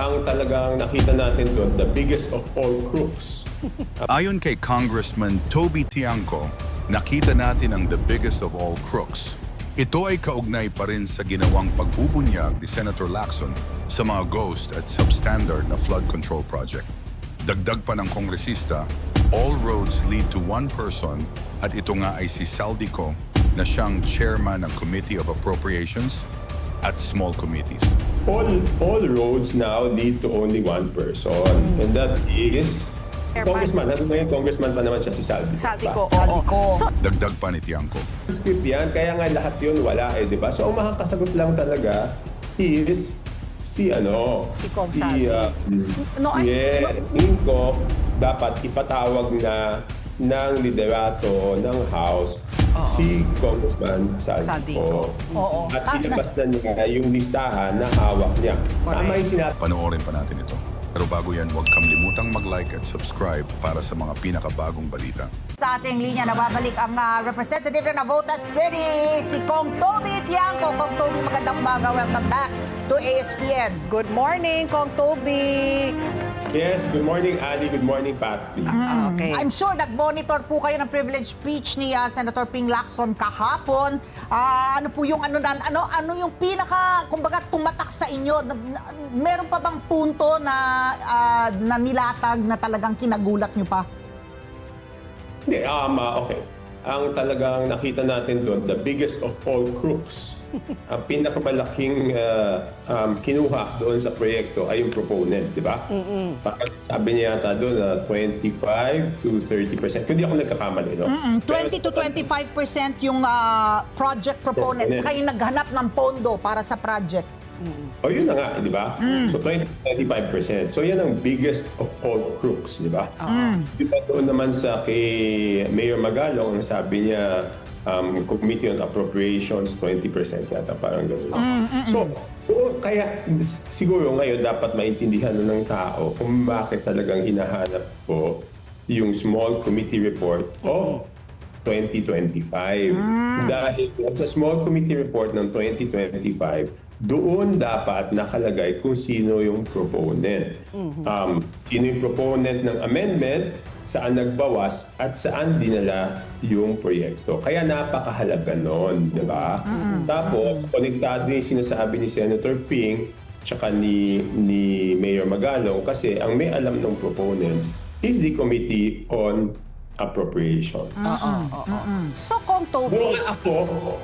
ang talagang nakita natin doon, the biggest of all crooks. Ayon kay Congressman Toby Tiangco, nakita natin ang the biggest of all crooks. Ito ay kaugnay pa rin sa ginawang pagbubunyag ni Senator Lacson sa mga ghost at substandard na flood control project. Dagdag pa ng kongresista, all roads lead to one person at ito nga ay si Saldico na siyang chairman ng Committee of Appropriations at Small Committees. All, all roads now lead to only one person. And that is. Congressman. Ano ba yung congressman pa naman siya si Saldi? Saldico, oo. Saldico. So, Dagdag pa ni Tiangco, Script yan, kaya nga lahat yun wala eh, di ba? So ang makakasagot lang talaga is si ano, Si Kong Saldi. ah, No, I- yeah, si Inco, dapat ipatawag na ng liderato ng House si Congressman. Saldico. Oo. At ilabas na niya yung listahan na hawak niya. Tama yung sinabi panoorin pa natin ito. Pero bago yan, huwag kamlimutang mag-like at subscribe para sa mga pinakabagong balita. Sa ating linya, nababalik ang ah, representative na Navotas City, si Kong Toby Tiangco. Kong Toby, magandang umaga. Welcome back to ASPN. good morning, Kong Toby. Yes, good morning Ali, good morning Pat. Ah, okay. I'm sure nag-monitor po kayo ng privilege speech ni ah, Senator Ping Lacson kahapon. Ah, ano po yung ano na, ano ano yung pinaka kumbaga tumatak sa inyo? Na- na- meron pa bang punto na ah, na nilatag na talagang kinagulat niyo pa? Hindi, um, ah, okay. Ang talagang nakita natin doon, the biggest of all crooks. Ang pinakamalaking ah, um, kinuha doon sa proyekto ay yung proponent, di ba? Parang sabi niya yata doon na 25 to 30 percent. Kung di ako nagkakamali, no? Mm, 20 to 25% yung ah, project proponents Proponent. kayo naghanap ng pondo para sa project. O yun na nga, eh, di ba? So 20-25%. So yan ang biggest of all crooks, di ba? Di ba doon naman sa kay Mayor Magalong, ang sabi niya, um, Committee on Appropriations, 20% yata, parang gano'n. So, oo, kaya siguro ngayon dapat maintindihan na ng tao kung bakit talagang hinahanap ko yung small committee report of 2025. Dahil sa small committee report ng 2025, doon dapat nakalagay kung sino yung proponent. Um, sino yung proponent ng amendment, saan nagbawas, at saan dinala yung proyekto. Kaya napakahalaga nun, di ba? Tapos, konektado yung sinasabi ni Senator Ping tsaka ni, ni Mayor Magalong kasi ang may alam ng proponent is the Committee on Appropriations. So, Kong Pero Toby, ako,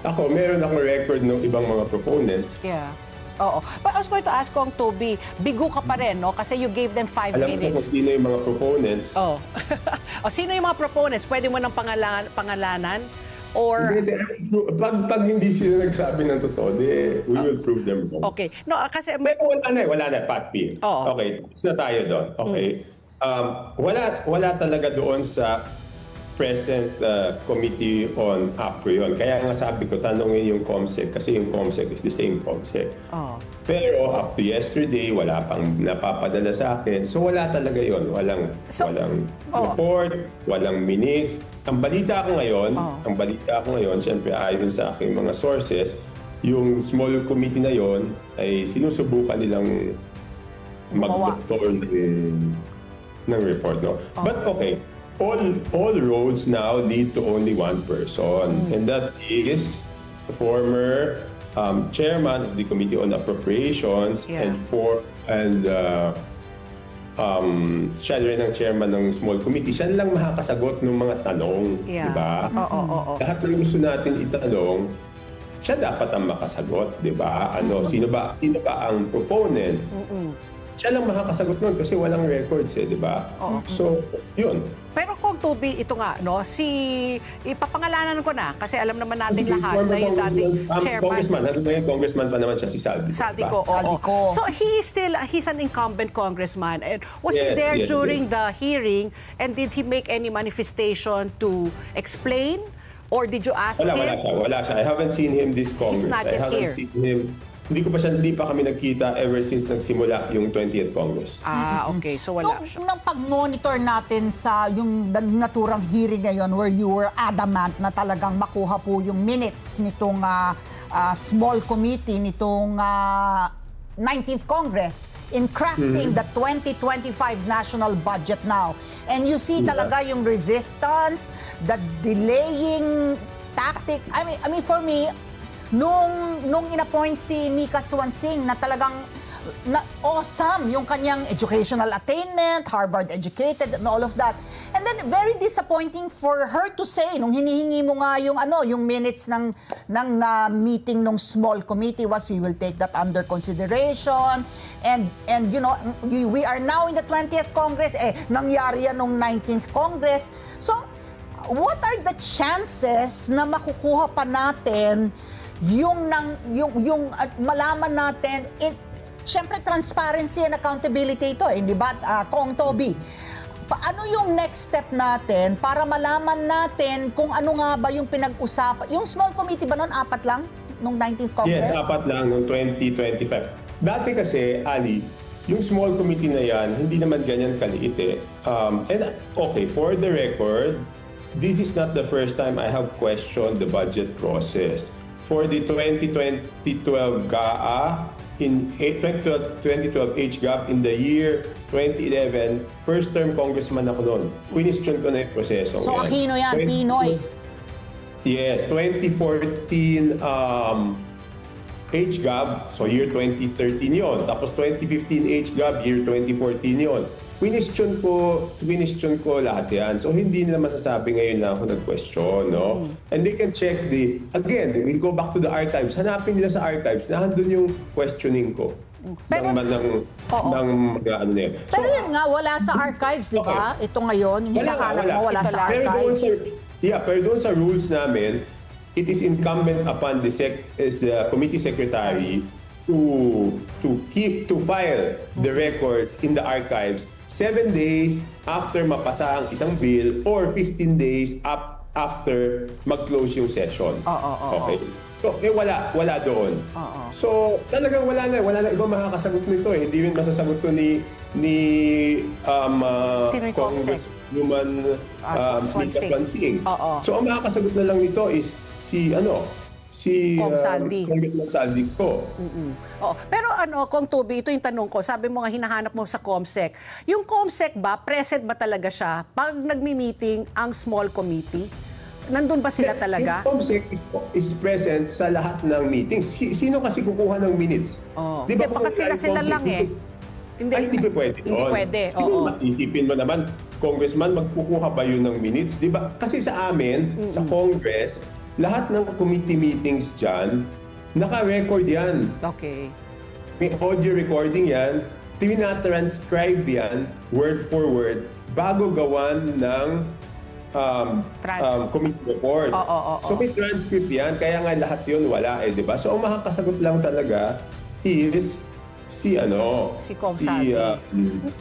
ako, meron akong record ng ibang mga proponents. yeah. Oo. But I was going to ask Kong Toby, bigo ka pa rin, no? Kasi you gave them five Alam ko kung minutes. sino yung mga proponents. Oh. o sino yung mga proponents? Pwede mo ng pangalan, pangalanan? Or... Hindi, hindi. pag, pag hindi sila nagsabi ng totoo, di, we will prove them wrong. Okay. No, kasi may... Pero wala na, eh, wala na, Pat P. Oo. Okay, tapos na tayo doon. Okay. Um, wala, wala talaga doon sa present uh, Committee on APRO yun. Kaya nga sabi ko, tanongin yung COMSEC kasi yung COMSEC is the same COMSEC. Oh. Pero up to yesterday, wala pang napapadala sa akin. So wala talaga yon Walang, So, walang oh. report, walang minutes. Ang balita ko ngayon, Oh. ang balita ko ngayon, siyempre ayon sa aking mga sources, yung small committee na yon ay sinusubukan nilang mag-doctor ng, ng report. No? Oh. But okay, all all roads now lead to only one person, and that is the former um, chairman of the Committee on Appropriations Yeah. and for and uh, um, siya rin ang chairman ng small committee. Siya lang makakasagot ng mga tanong, Yeah. di ba? Oo, oo, oo. Lahat ng gusto natin itanong, siya dapat ang makasagot, di ba? Ano, sino ba sino ba ang proponent? Siya lang makakasagot nun kasi walang records eh, di ba? Oo. So, yun. Pero Kong Toby, ito nga, no? Si... Ipapangalanan ko na kasi alam naman natin lahat na yung dating um, chairman. Congressman, ano yung congressman pa naman siya si Saldi? Saldico, oo. Saldico. So he is still, he's an incumbent congressman. And was he Yes, there yes, during yes. the hearing? And did he make any manifestation to explain? Or did you ask Wala, wala him? siya. Wala siya. I haven't seen him this Congress. not I haven't here. seen him. Hindi ko pa siya, hindi pa kami nagkita ever since nagsimula yung 20th Congress. Ah, okay. So wala Nung, siya. nung pag-monitor natin sa yung naturang hearing ngayon where you were adamant na talagang makuha po yung minutes nitong ah, ah, small committee, nitong ah, 19th Congress in crafting the 2025 national budget now. And you see talaga yung resistance, the delaying tactic. I mean, I mean for me, nung nung inappoint si Mika Swansing na talagang na awesome yung kanyang educational attainment, Harvard educated and all of that. And then very disappointing for her to say nung hinihingi mo nga yung ano, yung minutes ng ng uh, meeting ng small committee was we will take that under consideration and and you know we, we are now in the 20th Congress eh nangyari yan nung 19th Congress. So what are the chances na makukuha pa natin yung nang yung yung uh, malaman natin it Siyempre, transparency and accountability ito, eh, di ba, Ah, Kong Toby? Paano yung next step natin para malaman natin kung ano nga ba yung pinag-usapan? Yung small committee ba noon, apat lang? Nung 19th Congress? Yes, apat lang noong 2025. Dati kasi, Ali, yung small committee na yan, hindi naman ganyan kaliit eh. Um, and okay, for the record, this is not the first time I have questioned the budget process. For the 2012 GAA, in 2012, 2012 HGAP, in the year 2011, first term congressman ako noon. Question ko na yung proseso. So, Aquino yan, Pinoy. Yes, 2014 um, HGAB, so year 2013 yon. Tapos 2015 HGAB, year 2014 yon. Question ko, question ko lahat yan. So hindi nila masasabi ngayon na ako nag-question, no? And they can check the, again, we'll go back to the archives. Hanapin nila sa archives na handun yung questioning ko. Pero- ng, ng, Oo. ng, ano na yun. So, Pero yun nga, wala sa archives, di ba? Ito ngayon, yung hinahanap mo, wala Ito sa lang. Pero doon archives. sa, yeah, pero doon sa rules namin, it is incumbent upon the sec, is the committee secretary to to keep to file the records in the archives seven days after mapasa ang isang bill or 15 days up after mag-close yung session. Oo, oo, okay. So, eh wala, wala doon. So, talagang wala na, wala na ibang makakasagot nito eh. Hindi rin masasagot to ni ni um, uh, Sino yung Congresswoman Ah, um, Swansing. Mika Swansing. Oo. So, ang makakasagot na lang nito is si ano, si Kong uh, Saldi. Congressman Saldi ko. Oo. Pero ano, Kong Toby, ito yung tanong ko. Sabi mo nga hinahanap mo sa COMSEC. Yung COMSEC ba, present ba talaga siya pag nagmi-meeting ang small committee? Nandun ba sila talaga? Yung COMSEC is present sa lahat ng meetings. Si- Sino kasi kukuha ng minutes? Oo. Di ba baka sila-sila COMSEC, lang eh. Hindi, Ay, hindi pa pwede Hindi yun. pwede, oo. Isipin mo naman, congressman, magkukuha ba yun ng minutes? Di ba? Kasi sa amin, sa Congress, lahat ng committee meetings dyan, naka-record yan. Okay. May audio recording yan, tina-transcribe yan, word for word, bago gawan ng um, Trans- um, committee report. Oo, oo, oo. So may transcript yan, kaya nga lahat yun wala eh, di ba? So ang makakasagot lang talaga is si ano, Si Kong Saldi. uh,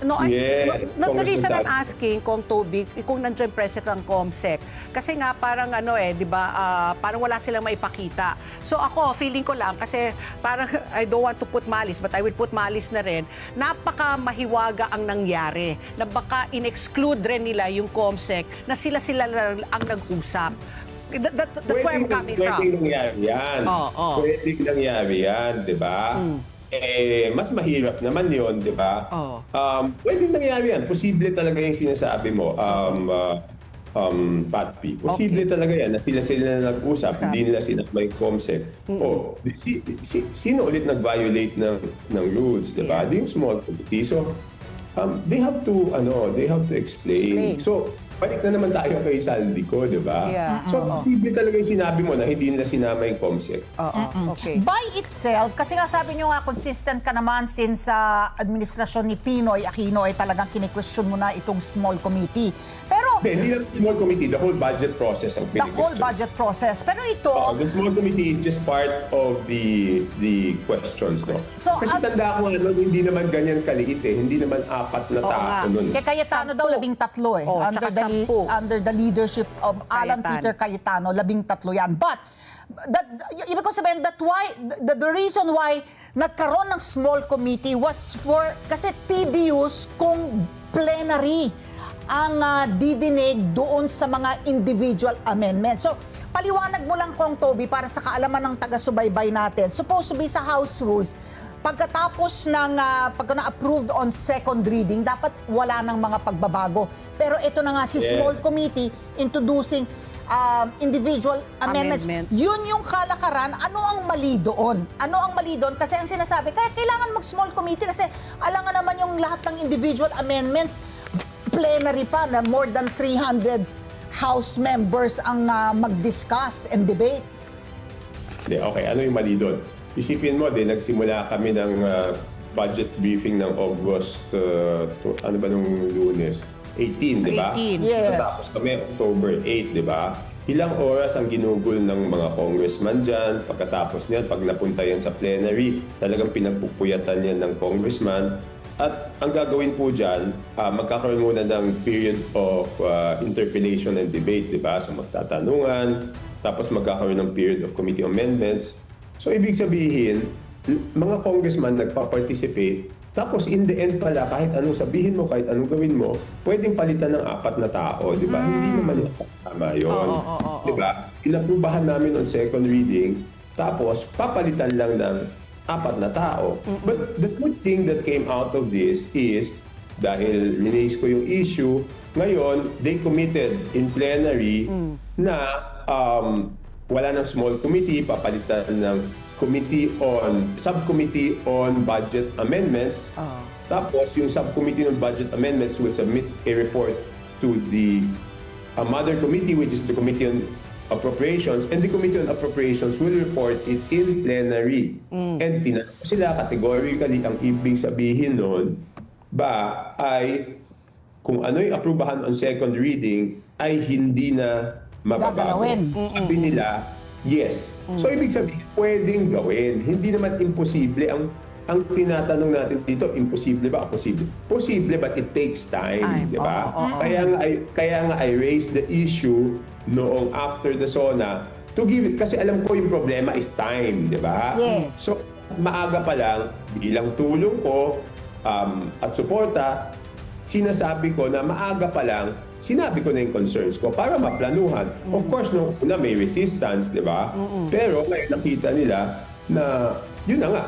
No, yes, no, the Congressman reason I'm asking, kung Toby, kung nandiyan present ang COMSEC, kasi nga parang ano eh, di ba, ah, parang wala silang maipakita. So ako, feeling ko lang, kasi parang I don't want to put malis, but I will put malis na rin, napaka mahiwaga ang nangyari, na baka in-exclude rin nila yung COMSEC, na sila-sila lang ang nag-usap. That, that, that's where I'm coming from. Pwedeng nangyari yan. Oo, oo. Pwedeng nangyari yan, di ba? Eh, mas mahirap naman yon di ba? Oo. Um, pwedeng nangyari yan. Posible talaga yung sinasabi mo, um, uh, um, Pat P. Posible talaga yan na sila-sila na nag-usap, Usap. hindi nila sinakma yung COMSEC. O, di- si, si, sino ulit nag-violate ng, ng rules, di ba? Di yung small committee. So, um, they have to, ano, they have to explain. Explain. So, balik na naman tayo kay Saldi ko, di ba? Yeah. So, posible talaga yung sinabi mo na hindi nila sinama yung COMSEC. Oo, okay. By itself, kasi nga sabi nyo nga, consistent ka naman since sa administrasyon ni Pinoy Aquino ay talagang kine-question mo na itong small committee. Pero Hindi, hindi lang small committee, the whole budget process ang the whole budget process. Pero ito, Oo, the small committee is just part of the the questions, no? So, Kasi ang- tanda ko nga nun, hindi naman ganyan kaliit eh. Hindi naman apat na Oo tao nga. nun. Kay Cayetano Sampu. daw labing tatlo eh. Oh, under, tsaka the, li- sampu. under the leadership of Alan Cayetano. Peter Cayetano, labing tatlo yan. But, that, y- ibig ko sabihin, that why, the, the reason why nagkaroon ng small committee was for, kasi tedious kung plenary ang ah, didinig doon sa mga individual amendments. So, paliwanag mo lang kong Toby para sa kaalaman ng taga-subaybay natin. Supposed to be sa House rules, pagkatapos ng ah, pagka na-approved on second reading, dapat wala ng mga pagbabago. Pero ito na nga si Yes. small committee introducing um, individual amendments. Amendments. Yun yung kalakaran. Ano ang mali doon? Ano ang mali doon? Kasi ang sinasabi, kaya kailangan mag-small committee kasi alam nga naman yung lahat ng individual amendments, plenary pa na more than 300 House members ang ah, mag-discuss and debate. Hindi, okay, ano yung mali doon? Isipin mo din, nagsimula kami ng ah, budget briefing ng August, ah, to- ano ba nung lunes? 18, di ba? 18. Yes. Tapos kami October 8, di ba? Ilang oras ang ginugol ng mga congressman dyan. Pagkatapos niyan, pag napunta yan sa plenary, talagang pinagpupuyatan yan ng congressman. At ang gagawin po dyan, ah, magkakaroon muna ng period of ah, interpellation and debate, di ba? So magtatanungan, tapos magkakaroon ng period of committee amendments. So ibig sabihin, mga congressman nagpa-participate, tapos in the end pala, kahit anong sabihin mo, kahit anong gawin mo, pwedeng palitan ng apat na tao, di ba? Hindi naman yung tama yun. Oo, oo, oo, Di ba? Inaprubahan namin on second reading, tapos papalitan lang ng apat na tao. But the good thing that came out of this is, dahil release ko yung issue, ngayon, they committed in plenary na um, wala ng small committee, papalitan ng committee on, subcommittee on budget amendments. Tapos, yung subcommittee on budget amendments will submit a report to the a mother committee, which is the Committee on Appropriations, and the Committee on Appropriations will report it in plenary. And tinanong sila categorically ang ibig sabihin nun ba ay kung ano yung aprubahan on second reading ay hindi na mababago. Sabi nila, yes. So ibig sabihin, pwedeng gawin. Hindi naman imposible. Ang ang tinatanong natin dito, imposible ba o posible? Posible but it takes time, Time, di ba? oo, oo. Kaya nga I kaya nga I raised the issue noong after the SONA to give it kasi alam ko yung problema is time, di ba? Yes. So maaga pa lang bilang tulong ko um, at suporta, sinasabi ko na maaga pa lang sinabi ko na yung concerns ko para maplanuhan. Of course, nung una may resistance, di ba? Pero ngayon nakita nila na yun na nga,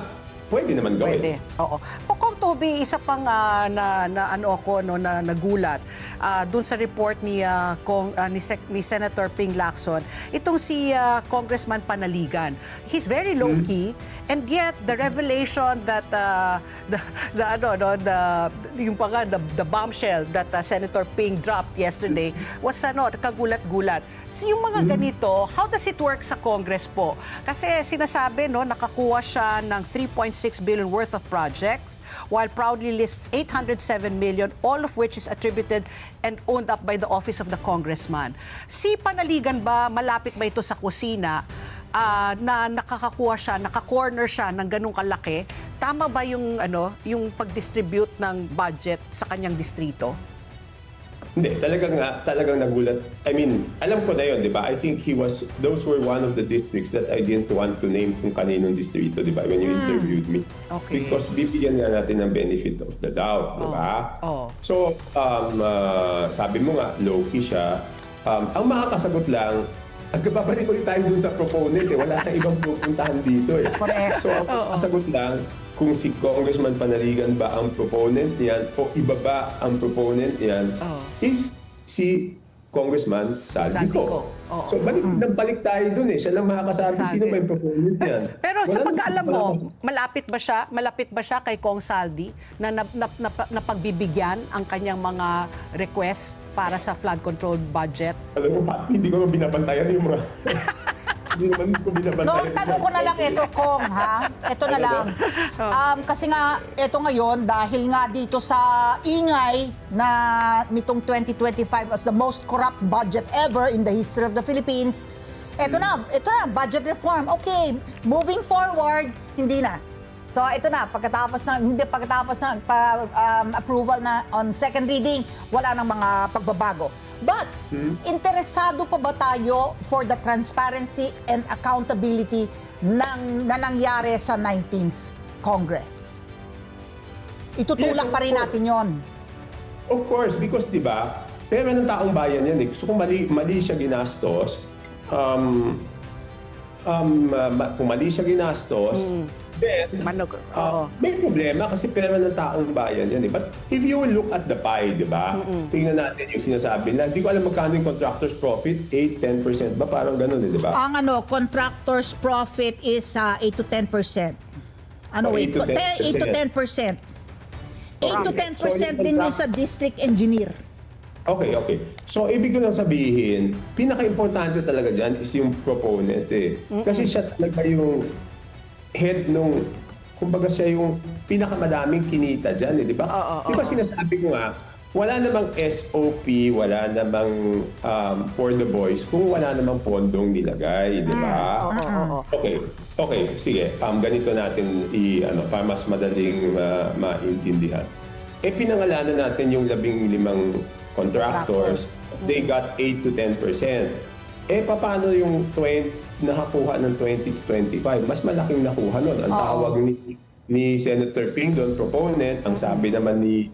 pwede naman gawin. Pwede. Oo. O kung Toby, isa pang ah, na, na ano ako no na nagulat ah, dun sa report ni ah, Kong, ah, ni, Sec- ni Senator Ping Lacson, itong si ah, Congressman Panaligan. He's very low key and yet the revelation that ah, the, the ano no the yung pa nga, the, the bombshell that ah, Senator Ping dropped yesterday was ano kagulat-gulat. So, yung mga ganito, how does it work sa Congress po? Kasi sinasabi, no, nakakuha siya ng 3.6 billion worth of projects while proudly lists 807 million, all of which is attributed and owned up by the office of the congressman. Si Panaligan ba, malapit ba ito sa kusina ah, na nakakakuha siya, naka-corner siya ng ganung kalaki? Tama ba yung, ano, yung pag-distribute ng budget sa kanyang distrito? Hindi, talagang, nga- talagang nagulat. I mean, alam ko na yun, di ba? I think he was, those were one of the districts that I didn't want to name kung kaninong distrito, di ba? When you interviewed me. Okay. Because bibigyan nga natin ng benefit of the doubt, di ba? Oh. So, um, ah, sabi mo nga, low-key siya. Um, ang makakasagot lang, Agkababalik ulit tayo dun sa proponent eh. Wala na ibang pupuntahan dito eh. Correct. So, ang makakasagot lang, kung si Congressman Panaligan ba ang proponent niyan o iba ba ang proponent niyan, Oo. is si Congressman. Saldico, oo. So, balik, nabalik tayo dun eh. Siya lang makakasabi Sabi. sino yung proponent niyan. Pero sa Wala pagkaalam naman- mo, malapit ba siya, malapit ba siya kay Kong Saldi na, na, na, na, napagbibigyan ang kanyang mga request para sa flood control budget? Alam mo, Pat, hindi ko binabantayan yung mga... hindi naman ko No, binabantayan. ang tanong ko na lang ito, Kong, ha? Ito na Ano lang. Um, kasi nga, ito ngayon, dahil nga dito sa ingay na nitong 2025 as the most corrupt budget ever in the history of the Philippines, ito na, ito na, budget reform. Okay, moving forward, hindi na. So ito na, pagkatapos ng hindi pagkatapos ng pa, um, approval na on second reading, wala nang mga pagbabago. But interesado pa ba tayo for the transparency and accountability ng na nangyari sa 19th Congress? Itutulak Yes, pa rin course. natin 'yon. Of course, because di ba, pera ng taong bayan yan eh. So kung mali, mali siya ginastos, um, um, uh, kung mali siya ginastos, then, Manog, ah, oo. may problema kasi pera ng taong bayan yan. Eh. But if you will look at the pie, di ba? Tingnan natin yung sinasabi nila. Hindi ko alam magkano yung contractor's profit. 8-10% ba? Parang ganun eh, di ba? Ang ano, contractor's profit is uh, 8 to 10 percent. Ano, Oh, wait, 8 to 8 to 10 percent. 8 to 10 percent So, yung din yun sa district engineer. Okay, okay. So, ibig ko lang sabihin, pinaka-importante talaga dyan is yung proponent eh. Kasi siya talaga yung head nung, kumbaga siya yung pinakamadaming kinita dyan eh, di ba? Di ba sinasabi ko nga, wala namang SOP, wala namang um, for the boys kung wala namang pondong nilagay, di ba? Okay. Okay, sige. Um, ganito natin i ano para mas madaling ma- maintindihan. Eh pinangalanan natin yung labing limang contractors. They got 8 to 10 Eh paano yung 20 nakakuha ng 20 to 25? Mas malaking nakuha nun. Ang tawag ni ni Senator Ping doon, proponent, ang sabi naman ni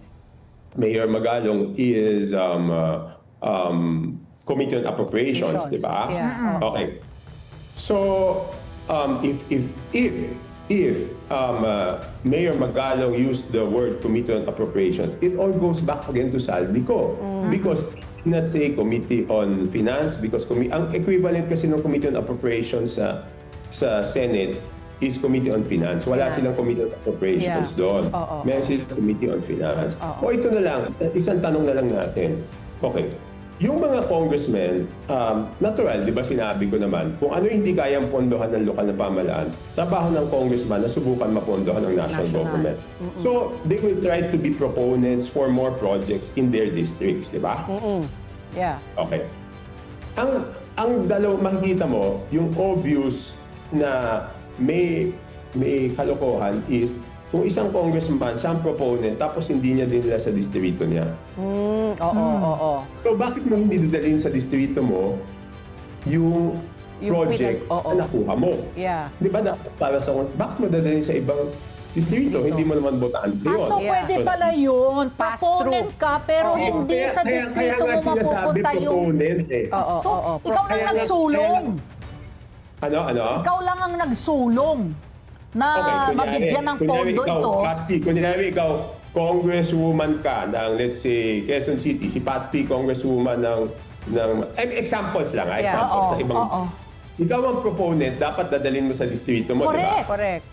Mayor Magalong is um, uh, um, Committee on Appropriations, di ba? Yeah. Okay. So, um, if if if if um, uh, Mayor Magalong used the word Committee on Appropriations, it all goes back again to Saldico. Because it did not say Committee on Finance because ang equivalent kasi ng Committee on Appropriations sa sa Senate is Committee on Finance. Wala Finance. silang Committee on Appropriations Yeah. doon. Oo. Meron silang Committee on Finance. O ito na lang, isang tanong na lang natin. Okay. Yung mga congressmen, um, natural, di ba sinabi ko naman, kung ano hindi kayang pondohan ng lokal na pamalaan, trabaho ng congressman na subukan mapondohan ng national, National. government. So, they will try to be proponents for more projects in their districts, di ba? Yeah. Okay. Ang ang dalaw makikita mo, yung obvious na may may kalokohan is kung isang congressman, siya ang proponent, tapos hindi niya dinala sa distrito niya. Mm, oo, oo. So bakit mo hindi dadalhin sa distrito mo yung, Yung project pinag- oo. na nakuha mo? Yeah. Di ba dapat para sa bakit mo dadalhin sa ibang distrito? Hindi mo naman botante Ah, yun. so Yeah. pwede pala yun. Pass Proponent through. ka, pero Oo. hindi Kaya- sa kaya- distrito kaya mo nga sinasabi mapupunta yung... proponent eh. Oo, So, oo, ikaw lang Kaya nga- nagsulong. Ano, ano? Ikaw lang ang nagsulong na kunyari- mabigyan ng pondo ikaw, ito. Pat P, kunyari ikaw, congresswoman ka ng, let's say, Quezon City, si Pat P, congresswoman ng, ng eh, examples lang, ah, Yeah. examples Oo, sa ibang... oo. Ikaw ang proponent, dapat dadalhin mo sa distrito mo, di ba? Correct. Correct.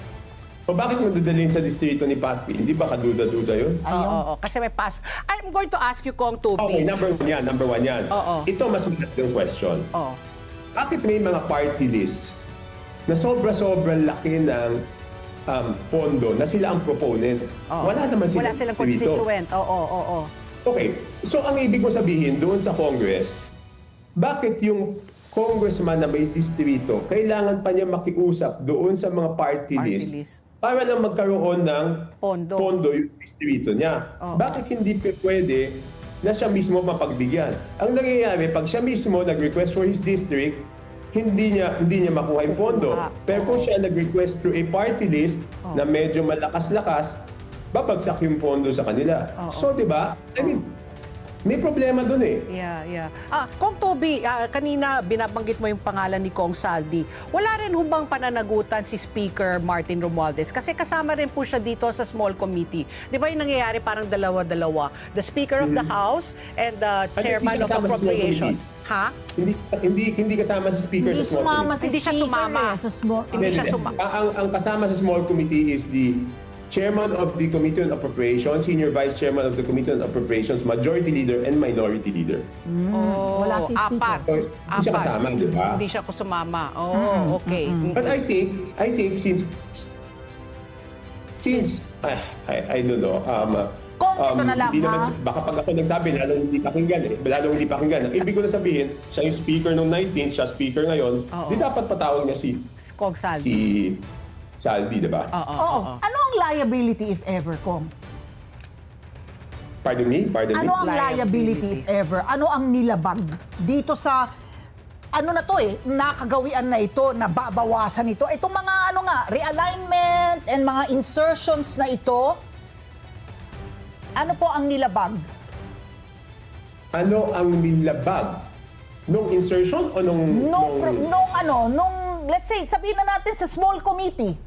O bakit mo dadalhin sa distrito ni Pat P? Hindi ba kaduda-duda yun? Oo, Ayun. oo, kasi may pass. I'm going to ask you, Kong Tubi. Okay, number one yan, number one yan. Oo. Ito mas magandang question. Oo. Bakit may mga party list na sobra-sobrang laki ng um, pondo na sila ang proponent? Oo. Wala naman Wala silang distrito. constituent. Oo, oo, oo. Okay. So, ang ibig ko sabihin doon sa Congress, bakit yung congressman na may distrito, kailangan pa niya makiusap doon sa mga party, Party list, list. para lang magkaroon ng Pondo. yung distrito niya. Oo. Bakit hindi pe- pwede na siya mismo mapagbigyan? Ang nangyayari, pag siya mismo nag-request for his district, hindi niya hindi niya makuha yung pondo. Kukuha. Pero kung siya nag-request through a party list na medyo malakas-lakas, babagsak yung pondo sa kanila. So, di ba? I mean, may problema doon eh. Yeah, yeah. Ah, Kong Toby, ah, kanina binabanggit mo yung pangalan ni Kong Saldi. Wala rin humbang pananagutan si Speaker Martin Romualdez kasi kasama rin po siya dito sa small committee. Di ba yung nangyayari parang dalawa-dalawa? The Speaker of the House and the Ano, Chairman hindi of kasama sa small Appropriations. Ha? Hindi hindi hindi kasama si speaker Hindi sa small sumama committee. si Hindi siya speaker sumama. eh, sa small... Hindi siya Hindi, suma- Ang, ang kasama sa small committee is the chairman of the Committee on Appropriations, senior vice chairman of the Committee on Appropriations, majority leader, and minority leader. Oh, wala si Speaker. Apat. So, hindi siya Apat. kasama, di ba? Hindi siya ko sumama. Oh, okay. But I think, I think since, since, ah, I, I don't know, um, Kung ito na lang, hindi ha? naman, baka pag ako nagsabi, lalong hindi pakinggan eh. Lalong hindi pakinggan. Ang ibig ko na sabihin, siya yung speaker noong 19, siya speaker ngayon, Oo. di dapat patawag niya si, Kong Saldi. si Saldi, di ba? Oo, Oo. Ano ang liability if ever, Kong? Pardon me? Pardon me? Ano ang liability if ever? Ano ang nilabag dito sa ano na to eh, nakagawian na ito, nababawasan ito. Itong mga ano nga, realignment and mga insertions na ito, ano po ang nilabag? Ano ang nilabag? Nung insertion o nung... Nung, nung ano, nung, let's say, sabihin na natin sa small committee,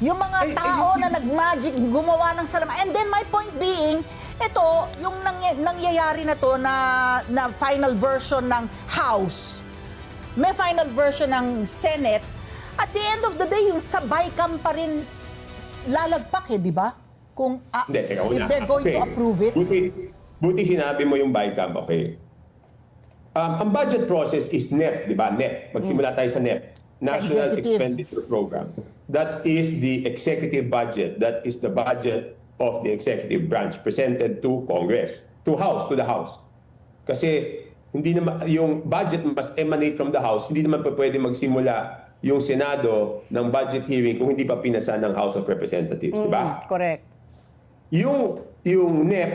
Yung mga Ay, ay, tao hindi. na nag-magic, gumawa ng salamat. And then my point being, ito, yung nangy- nangyayari na to na, na final version ng House, may final version ng Senate, at the end of the day, yung sabay kam pa rin lalagpak eh, di ba? Kung ah, Hindi, if una. they're going Okay. to approve it. Buti, buti sinabi mo yung BICAM, okay. Um, ang budget process is NEP, di ba? NEP. Magsimula tayo sa NEP. National executive. Expenditure Program. That is the executive budget. That is the budget of the executive branch presented to Congress, to House, to the House. Kasi hindi naman yung budget must emanate from the House, hindi naman pa pwede magsimula yung Senado ng budget hearing kung hindi pa pinasa ng House of Representatives, di ba? Correct. Yung, yung NEP,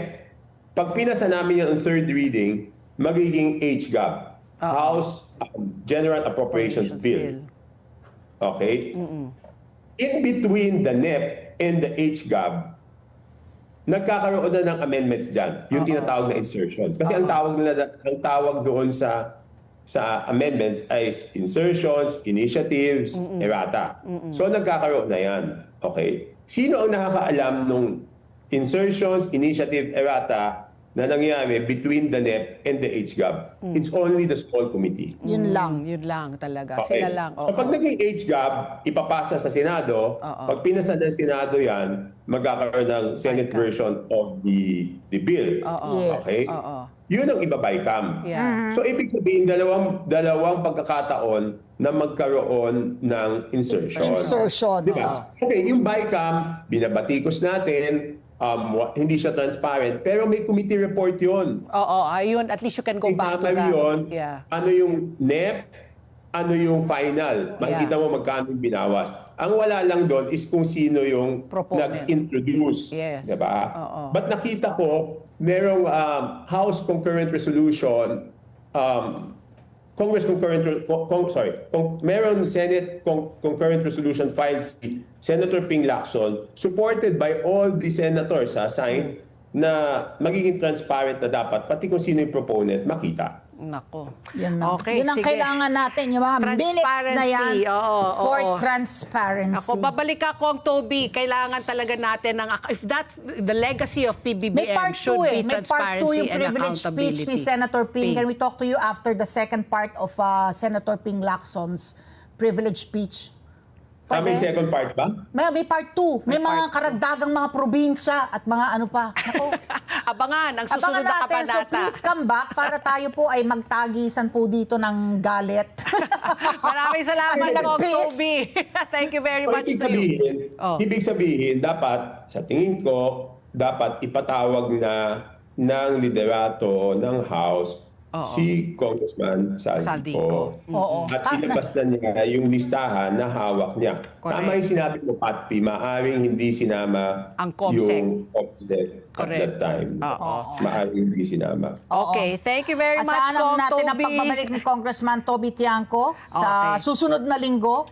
pag pinasa namin on third reading, magiging HGAB, House um, General Appropriations, Bill. Okay? In between the NEP and the HGAB, nagkakaroon na ng amendments dyan. Yung tinatawag na insertions. Kasi ang tawag nila, ang tawag doon sa sa amendments ay insertions, initiatives, errata. So nagkakaroon na yan. Okay? Sino ang nakakaalam nung insertions, initiative, errata na nangyari between the NEP and the HGAB? It's only the small committee. Yun lang. Mm, yun lang talaga. Okay. Sila lang. oo. Kapag naging HGAB, ipapasa sa Senado. Pag pinasa ng Senado yan, magkakaroon ng Senate version of the the bill. Yes. Okay? Oo. Yun ang ibabaykam. Yeah. So ibig sabihin dalawang dalawang pagkakataon na magkaroon ng insertion. Insertions. Di ba? Okay, yung BICAM, binabatikos natin, um, hindi siya transparent, pero may committee report yun. Oo, ayun. At least you can go back to that. yun, Yeah. ano yung NEP, ano yung final. Makikita Yeah. mo magkano yung binawas. Ang wala lang doon is kung sino yung Proponent. nag-introduce. Yes. Diba? Oo. But nakita ko, merong um, House Concurrent Resolution, um, Congress Concurrent, Re- con- sorry, con- meron Senate con- Concurrent Resolution filed si Senator Ping Lacson, supported by all the senators, ha, signed, na magiging transparent na dapat, pati kung sino yung proponent, makita. Nako. Yun, na. Okay, Yun ang sige. kailangan natin, yung mga minutes na yan Transparency, oo, for oo. transparency. Ako, babalik ako ang Toby. Kailangan talaga natin ng, if that's the legacy of PBBM May part should 2 eh. be May part 2 transparency yung privilege speech ni Senator Ping. Ping. Can we talk to you after the second part of uh, Senator Ping Lacson's privilege speech? Ah, may Pwede? second part ba? May, may part 2. May, mga karagdagang mga probinsya at mga ano pa. Ako, Abangan ang susunod abangan na natin. So kabanata. please come back para tayo po ay magtagisan po dito ng galit. Maraming salamat po. Toby. Thank you very So, much ibig to you. sabihin, Oh. ibig sabihin, dapat, sa tingin ko, dapat ipatawag na ng liderato ng House si Congressman Saldico. Saldico. Oo. At ilabas na niya yung listahan na hawak niya. Correct. Tama yung sinabi mo, Pat P, maaring hindi sinama Ang COMSEC. yung COMSEC at Correct. that time. Oo. Maaring hindi sinama. Okay, thank you very much, Asahan Kong natin ang Toby. pagbabalik ni Congressman Toby Tiangco sa Okay. susunod na linggo.